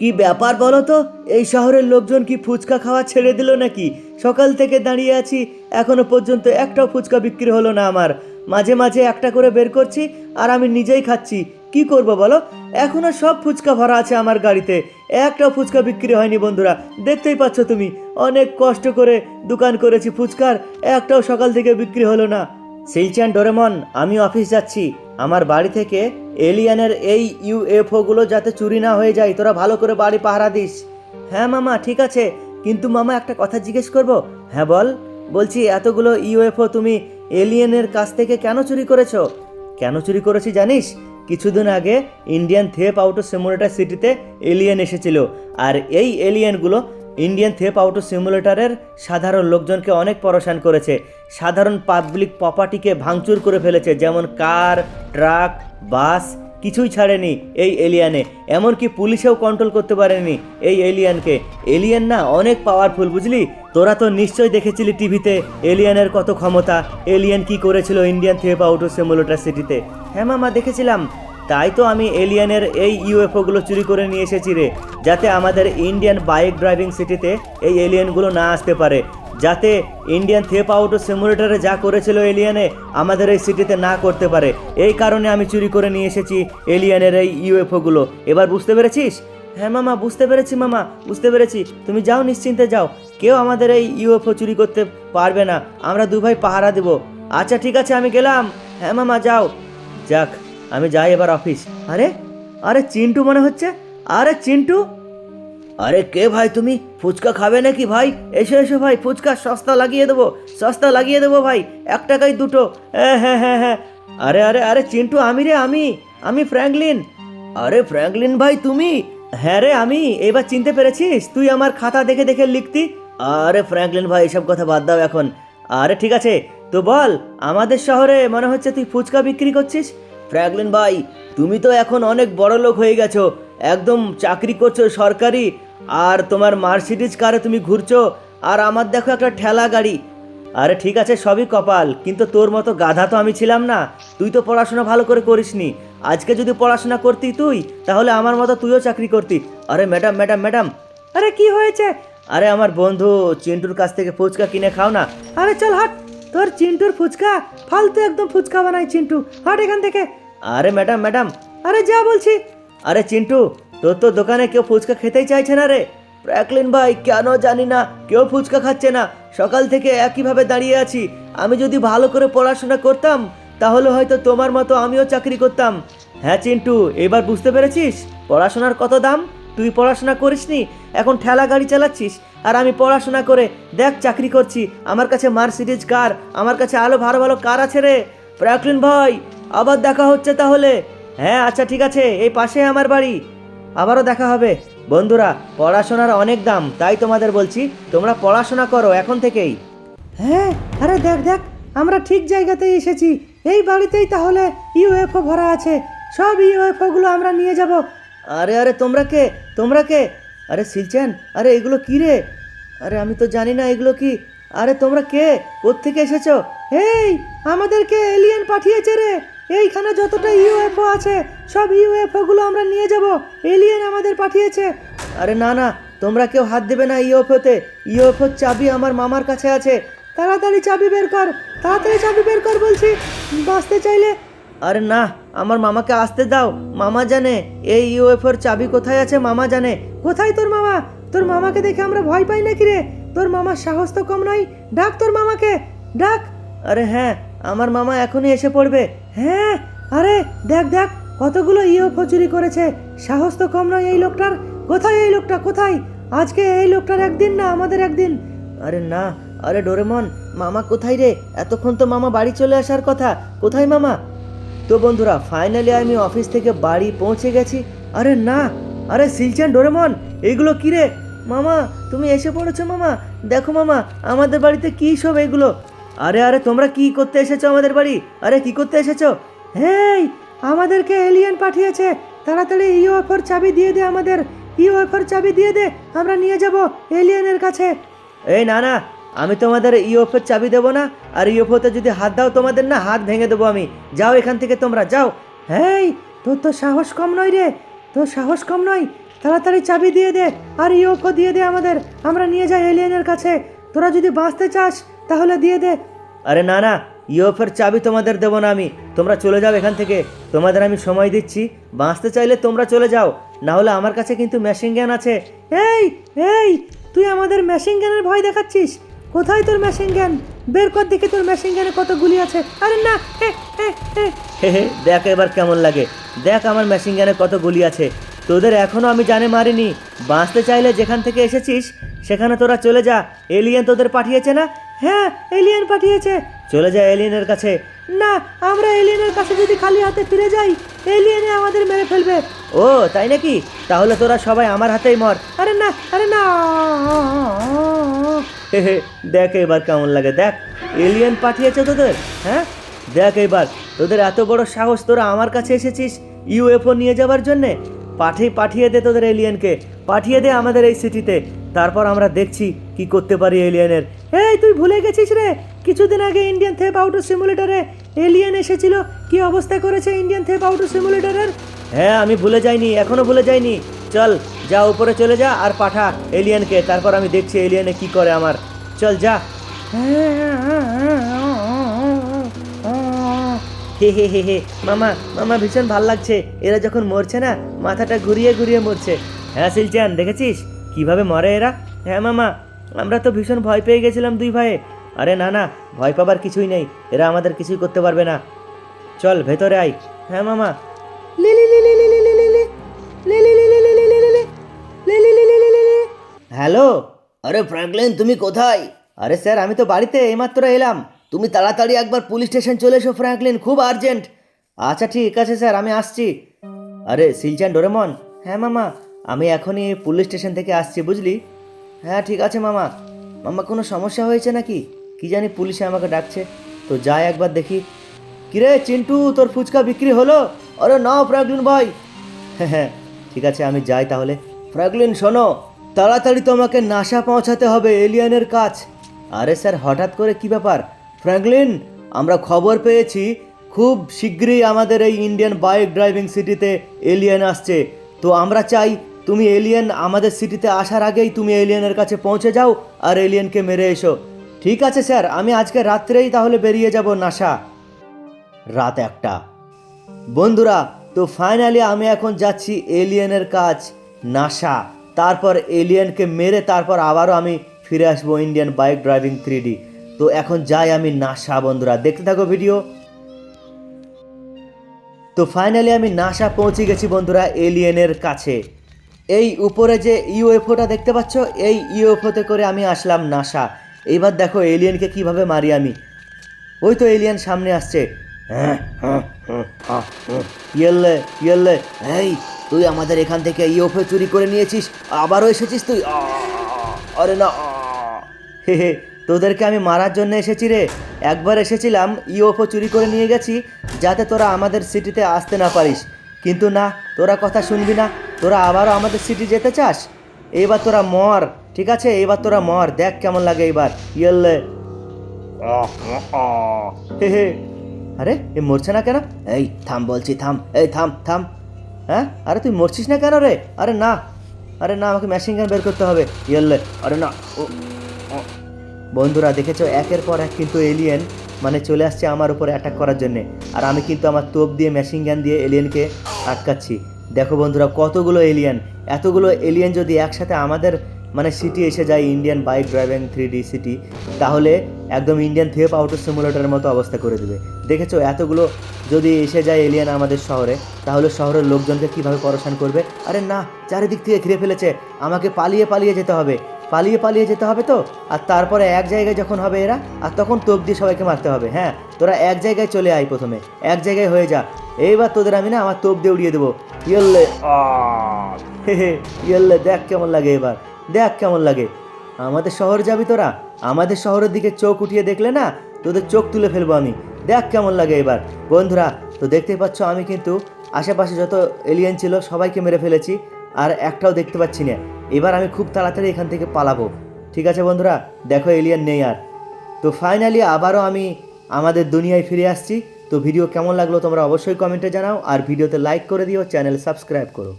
কি ব্যাপার বলো তো? এই শহরের লোকজন কি ফুচকা খাওয়া ছেড়ে দিল নাকি? সকাল থেকে দাঁড়িয়ে আছি, এখনও পর্যন্ত একটাও ফুচকা বিক্রি হলো না আমার। মাঝে মাঝে একটা করে বের করছি আর আমি নিজেই খাচ্ছি। কি করব বলো? এখনও সব ফুচকা ভরা আছে আমার গাড়িতে। একটাও ফুচকা বিক্রি হয়নি বন্ধুরা। দেখতেই পাচ্ছ তুমি, অনেক কষ্ট করে দোকান করেছি ফুচকার, একটাও সকাল থেকে বিক্রি হলো না। সিলচান ডোরেমন, আমি অফিস যাচ্ছি। আমার বাড়ি থেকে এলিয়ানের এই ইউএফওগুলো যাতে চুরি না হয়ে যায়, তোরা ভালো করে বাড়ি পাহারা দিস। হ্যাঁ মামা, ঠিক আছে। কিন্তু মামা একটা কথা জিজ্ঞেস করব। হ্যাঁ বল। বলছি, এতগুলো ইউএফও তুমি এলিয়েনের কাছ থেকে কেন চুরি করেছ? কেন চুরি করেছি জানিস? কিছুদিন আগে ইন্ডিয়ান থেপ আউটো সিমুলেটার সিটিতে এলিয়েন এসেছিল। আর এই এলিয়েনগুলো ইন্ডিয়ান থেপ আউটো সিমুলেটারের সাধারণ লোকজনকে অনেক পরেশান করেছে। সাধারণ পাবলিক প্রপার্টিকে ভাঙচুর করে ফেলেছে, যেমন কার, ট্রাক, বাস, কিছুই ছাড়েনি এই এলিয়ানে। এমনকি পুলিশেও কন্ট্রোল করতে পারেনি এই এলিয়ানকে। এলিয়ান না, অনেক পাওয়ারফুল বুঝলি? তোরা তো নিশ্চয়ই দেখেছিলি টিভিতে এলিয়ানের কত ক্ষমতা। এলিয়ান কি করেছিল ইন্ডিয়ান থেপ আউটো সিমুলেটার সিটিতে? হ্যাঁ মামা, দেখেছিলাম। তাই তো আমি এলিয়ানের এই ইউএফওগুলো চুরি করে নিয়ে এসেছি রে, যাতে আমাদের ইন্ডিয়ান বাইক ড্রাইভিং সিটিতে এই এলিয়ানগুলো না আসতে পারে। যাতে ইন্ডিয়ান থেপ আউটো সিমুলেটারে যা করেছিল এলিয়ানে, আমাদের এই সিটিতে না করতে পারে। এই কারণে আমি চুরি করে নিয়ে এসেছি এলিয়ানের এই ইউএফওগুলো। এবার বুঝতে পেরেছিস? হ্যাঁ মামা, বুঝতে পেরেছি মামা, বুঝতে পেরেছি। তুমি যাও, নিশ্চিন্তে যাও। কেউ আমাদের এই ইউএফও চুরি করতে পারবে না। আমরা দুভাই পাহারা দেব। আচ্ছা ঠিক আছে, আমি গেলাম। হ্যাঁ মামা, যাও। যাক আমি যাই এবার অফিস আরে আরে চিন্টু মনে হচ্ছে? আরে চিন্টু? আরে কে ভাই তুমি? ফুচকা খাবে নাকি ভাই? এসো এসো ভাই, ফুচকা সস্তা লাগিয়ে দেবো, সস্তা লাগিয়ে দেবো ভাই, এক টাকায় দুটো। হ্যাঁ হ্যাঁ হ্যাঁ হ্যাঁ। আরে আরে আরে চিন্টু, আমি রে, আমি আমি ফ্র্যাঙ্কলিন। আরে ফ্র্যাঙ্কলিন ভাই তুমি? হ্যাঁ রে, আমি, এবার চিনতে পেরেছিস? তুই আমার খাতা দেখে দেখে লিখতি? আরে ফ্র্যাঙ্কলিন ভাই, এসব কথা বাদ দাও এখন। আরে ঠিক আছে, তো বল, আমাদের শহরে মনে হচ্ছে তুই ফুচকা বিক্রি করছিস? ফ্র্যাঙ্কলিন, ভাই, তুমি তো এখন অনেক বড় লোক হয়ে গেছো। একদম চাকরি করছ সরকারি, আর তোমার মার্সিডিজ কারে তুমি ঘুরছো, আর আমার দেখো একটা ঠেলা গাড়ি। আরে ঠিক আছে, সবই কপাল, কিন্তু তোর মতো গাধা তো আমি ছিলাম না। তুই তো পড়াশোনা ভালো করে করিসনি। আজকে যদি পড়াশোনা করতি তুই, তাহলে আমার মতো তুইও চাকরি করতি। আরে ম্যাডাম ম্যাডাম ম্যাডাম, আরে কি হয়েছে? আরে আমার বন্ধু চিন্টুর কাছ থেকে ফুচকা কিনে খাও না। আরে চল হাট, তোর চিন্টুর ফুচকা, ফালতু একদম ফুচকা বানাই চিন্টু। হাট এখান থেকে। আরে ম্যাডাম ম্যাডাম। আরে যা বলছি। আরে চিন্টু, তোর তো দোকানে কেউ ফুচকা খেতেই চাইছে না রে। ফ্র্যাঙ্কলিন ভাই, কেন জানি না, কেউ ফুচকা খাচ্ছে না। সকাল থেকে একইভাবে দাঁড়িয়ে আছি। আমি যদি ভালো করে পড়াশোনা করতাম, তাহলে হয়তো তোমার মতো আমিও চাকরি করতাম। হ্যাঁ চিন্টু, এবার বুঝতে পেরেছিস? পড়াশোনার কত দাম? তুই পড়াশোনা করিসনি, এখন ঠেলা গাড়ি চালাচ্ছিস। আর আমি পড়াশোনা করে, দেখ চাকরি করছি। আমার কাছে মার্সিডিজ কার, আমার কাছে আলো ভালো ভালো কার আছে রে। ফ্র্যাঙ্কলিন ভাই আবার দেখা হচ্ছে তাহলে? হ্যাঁ আচ্ছা ঠিক আছে এই পাশে আমার বাড়ি। আবারও দেখা হবে। বন্ধুরা পড়াশোনার অনেক দাম তাই তোমাদের বলছি তোমরা পড়াশোনা করো এখন থেকেই। হ্যাঁ আরে দেখ দেখ আমরা ঠিক জায়গাতেই এসেছি। এই বাড়িতেই তাহলে ইউএফও ভরা আছে। সব ইউএফও গুলো আমরা নিয়ে যাব। আরে আরে তোমরা কে? তোমরা কে? আরে সিলচেন আরে এগুলো কি রে? আরে আমি তো জানি না এগুলো কি। আরে তোমরা কে? কোত্থেকে এসেছ? এই আমাদেরকে এলিয়েন পাঠিয়েছে রে। এইখানে যতটা ইউএফও আছে, সব ইউএফও গুলো আমরা নিয়ে যাব। এলিয়েন আমাদের পাঠিয়েছে। আরে না না, তোমরা কেউ হাত দেবে না ইউএফওতে। ইউএফওর চাবি আমার মামার কাছে আছে। তাড়াতাড়ি চাবি বের কর, তাড়াতাড়ি চাবি বের কর বলছি। বাঁচতে চাইলে। আরে না, আমার মামাকে আসতে দাও, মামা জানে। এই ইউএফওর চাবি কোথায় আছে, মামা জানে। কোথায় তোর মামা? তোর মামাকে দেখে আমরা ভয় পাই নাকি রে? তোর মামার সাহস তো কম নয়। ডাক তোর মামাকে, ডাক। আরে হ্যাঁ আমার মামা এখনই এসে পড়বে। হ্যাঁ আরে দেখ দেখ, কতগুলো ইউএফও চুরি করেছে। সাহস তো কম নয় এই লোকটার। কোথায় এই লোকটা, কোথায়? আজকে এই লোকটার একদিন না আমাদের একদিন? আরে না, আরে ডোরেমন, মামা কোথায় রে? এতক্ষণ তো মামা বাড়ি চলে আসার কথা। কোথায় মামা? তো বন্ধুরা ফাইনালি আমি অফিস থেকে বাড়ি পৌঁছে গেছি। আরে না, আরে সিলচান ডোরেমন, এগুলো কি রে? মামা, তুমি এসে পড়েছো মামা? দেখো মামা, আমাদের বাড়িতে কি সব এগুলো? আরে আরে, তোমরা কি করতে এসেছ আমাদের বাড়ি? আরে, কি করতে এসেছ? হেই আমাদেরকে এলিয়েন পাঠিয়েছে। তাড়াতাড়ি ইউএফওর চাবি দিয়ে দে আমাদের। ইউএফওর চাবি দিয়ে দে, আমরা নিয়ে যাব এলিয়েনের কাছে। এই, না না, আমি তোমাদের ইউএফওর চাবি দেবো না। আর ইউএফওতে যদি হাত দাও তোমাদের না, হাত ভেঙে দেবো আমি। যাও এখান থেকে তোমরা, যাও। হেই তোর তো সাহস কম নয় রে। তোর সাহস কম নয়। তাড়াতাড়ি চাবি দিয়ে দে আর ইউএফও দিয়ে দে আমাদের। আমরা নিয়ে যাই এলিয়েনের কাছে। তোরা যদি বাঁচতে চাস, তাহলে দিয়ে দে। আরে না না ইউএফের চাবি তোমাদের দেবো না আমি। তোমরা চলে যাও এখান থেকে। তোমাদের আমি সময় দিচ্ছি। বাঁচতে চাইলে তোমরা চলে যাও। না হলে আমার কাছে কিন্তু মেশিন জ্ঞান আছে। এই এই, তুই আমাদের মেশিন গানের ভয় দেখাচ্ছিস? কোথায় তোর মেশিন গান বের কর দেখি তোর মেশিন গানে কত গুলি আছে। আরে না দেখ এবার কেমন লাগে। দেখ আমার মেশিন গানে কত গুলি আছে। তোদের এখনও আমি জানে মারিনি। বাঁচতে চাইলে যেখান থেকে এসেছিস, সেখানে তোরা চলে যা। এলিয়েন তোদের পাঠিয়েছে না? হ্যাঁ এলিয়েন পাঠিয়েছে। চলে যায় এলিয়েনের কাছে। না, আমরা এলিয়েনের কাছে যদি খালি হাতে ফিরে যাই এলিয়েনে আমাদের মেরে ফেলবে। ও, তাই নাকি? তাহলে তোরা সবাই আমার হাতেই মর। আরে না আরে না দেখ এবার কেমন লাগে। দেখ এলিয়েন পাঠিয়েছে তোদের হ্যাঁ? দেখ এবার, তোদের এত বড় সাহস তোরা আমার কাছে এসেছিস ইউএফও নিয়ে যাওয়ার জন্যে? পাঠিয়ে পাঠিয়ে দে তোদের এলিয়েনকে, পাঠিয়ে দে আমাদের এই সিটিতে। তারপর আমরা দেখছি কি করতে পারি এলিয়েনের। এই, তুই ভুলে গেছিস রে? কিছুদিন আগে ইন্ডিয়ান থেপ আউটো সিমুলেটরে এলিয়েন এসেছিল। কি অবস্থা করেছে ইন্ডিয়ান থেপ আউটো সিমুলেটরের হ্যাঁ আমি ভুলে যাইনি, এখনও ভুলে যাইনি। চল, যা উপরে চলে যা আর পাঠা এলিয়েনকে। তারপর আমি দেখছি এলিয়েনে কি করে আমার। চল, যা। হে হে হে হে মামা মামা ভীষণ ভালো লাগছে এরা যখন মরছে না মাথাটা ঘুরিয়ে ঘুরিয়ে মরছে হ্যাঁ সিলচান দেখেছিস কীভাবে মরে এরা হ্যাঁ মামা আমরা তো ভীষণ ভয় পেয়ে গেছিলাম দুই ভাইয়ে আরে না না ভয় পাবার কিছুই নেই এরা আমাদের কিছুই করতে পারবে না চল ভেতরে আই হ্যাঁ মামা হ্যালো আরে ফ্র্যাঙ্কলিন তুমি কোথায় আরে স্যার আমি তো বাড়িতে এইমাত্র এলাম তুমি তাড়াতাড়ি একবার পুলিশ স্টেশন চলে এসো, ফ্র্যাঙ্কলিন, খুব আর্জেন্ট। আচ্ছা ঠিক আছে, স্যার, আমি আসছি। আরে, সিলচান, ডোরেমন? হ্যাঁ মামা, আমি এখনই পুলিশ স্টেশন থেকে আসছি, বুঝলি? হ্যাঁ ঠিক আছে, মামা। মামা, কোনো সমস্যা হয়েছে নাকি? কি জানি পুলিশে আমাকে ডাকছে। তো যাই একবার দেখি। কিরে, চিন্টু, তোর ফুচকা বিক্রি হলো? আরে, না, ফ্র্যাঙ্কলিন ভাই। হ্যাঁ হ্যাঁ ঠিক আছে, আমি যাই তাহলে। ফ্র্যাঙ্কলিন, শোনো, তাড়াতাড়ি তোমাকে নাসা পৌঁছাতে হবে, এলিয়ানের কাজ আরে, স্যার, হঠাৎ করে কি ব্যাপার? ফ্র্যাঙ্কলিন, আমরা খবর পেয়েছি, খুব শীঘ্রই আমাদের এই ইন্ডিয়ান বাইক ড্রাইভিং সিটিতে এলিয়েন আসছে। তো আমরা চাই, তুমি এলিয়েন আমাদের সিটিতে আসার আগেই তুমি এলিয়েনের কাছে পৌঁছে যাও আর এলিয়েনকে মেরে এসো। ঠিক আছে, স্যার, আমি আজকে রাত্রেই তাহলে বেরিয়ে যাব নাসা। রাত একটা। বন্ধুরা, তো ফাইনালি আমি এখন যাচ্ছি এলিয়েনের কাজ, নাসা। তারপর এলিয়েনকে মেরে তারপর আবারও আমি ফিরে আসব ইন্ডিয়ান বাইক ড্রাইভিং থ্রি তো এখন যাই আমি নাসা বন্ধুরা। দেখতে থাকো ভিডিও। তো ফাইনালি আমি নাসা পৌঁছে গেছি বন্ধুরা এলিয়েনের কাছে। এই উপরে যে ইউএফওটা দেখতে পাচ্ছ এই ইউএফওতে করে আমি আসলাম নাসা। এইবার দেখো এলিয়েনকে কীভাবে মারি আমি। ওই তো এলিয়ান সামনে আসছে। হ্যাঁ, ইয়েলে ইয়েলে এই তুই আমাদের এখান থেকে ইউএফও চুরি করে নিয়েছিস আবারও এসেছিস তুই? আরে না হে হে তোদেরকে আমি মারার জন্য এসেছি রে। একবার এসেছিলাম, ইউএফও চুরি করে নিয়ে গেছি, যাতে তোরা আমাদের সিটিতে আসতে না পারিস। কিন্তু না, তোরা কথা শুনবি না। তোরা আবারও আমাদের সিটি যেতে চাস? এইবার তোরা মর, ঠিক আছে? এইবার তোরা মর। দেখ কেমন লাগে এইবার। ইয়েলে হে হে। আরে, এ মরছে না কেন? এই, থাম বলছি, থাম। এই, থাম থাম। হ্যাঁ? আরে, তুই মরছিস না কেন রে? আরে না। আরে না, আমাকে মেশিন গান বের করতে হবে। ইয়েলে আরে না, ও। বন্ধুরা, দেখেছ? একের পর এক কিন্তু এলিয়েন মানে চলে আসছে আমার উপরে অ্যাটাক করার জন্যে। আর আমি কিন্তু আমার তোপ দিয়ে মেশিন গান দিয়ে এলিয়েনকে আটকাচ্ছি। দেখো বন্ধুরা, কতগুলো এলিয়েন এতগুলো এলিয়েন যদি একসাথে আমাদের মানে সিটি এসে যায় Indian bike driving three D city তাহলে একদম ইন্ডিয়ান থেপ আউটো সিমুলেটরের মতো অবস্থা করে দেবে। দেখেছ? এতগুলো যদি এসে যায় এলিয়েন আমাদের শহরে, তাহলে শহরের লোকজনকে কীভাবে পরেশান করবে? আরে না, চারিদিক থেকে ঘিরে ফেলেছে। আমাকে পালিয়ে পালিয়ে যেতে হবে। পালিয়ে পালিয়ে যেতে হবে তো? আর তারপরে এক জায়গায় যখন হবে এরা, আর তখন তোপ দিয়ে সবাইকে মারতে হবে হ্যাঁ? তোরা এক জায়গায় চলে আয় প্রথমে, এক জায়গায় হয়ে যা। এইবার তোদের আমি না আমার তোপ দিয়ে উড়িয়ে দেবো। ইয়েল্লে ইয়েল্লে, দেখ কেমন লাগে এবার, দেখ কেমন লাগে। আমাদের শহর যাবি তোরা? আমাদের শহরের দিকে চোখ উঠিয়ে দেখলে না, তোদের চোখ তুলে ফেলব আমি। দেখ কেমন লাগে এবার। বন্ধুরা, তো দেখতেই পাচ্ছ আমি কিন্তু আশেপাশে যত এলিয়েন ছিল সবাইকে মেরে ফেলেছি। আর একটাও দেখতে পাচ্ছি না। এবার আমি খুব তাড়াতাড়ি এখান থেকে পালাবো। ঠিক আছে বন্ধুরা, দেখো এলিয়ান নেই আর। তো ফাইনালি আবারও আমি আমাদের দুনিয়ায় ফিরে আসছি। তো ভিডিও কেমন লাগল তোমরা অবশ্যই কমেন্টে জানাও। আর ভিডিওতে লাইক করে দিও চ্যানেল সাবস্ক্রাইব করো।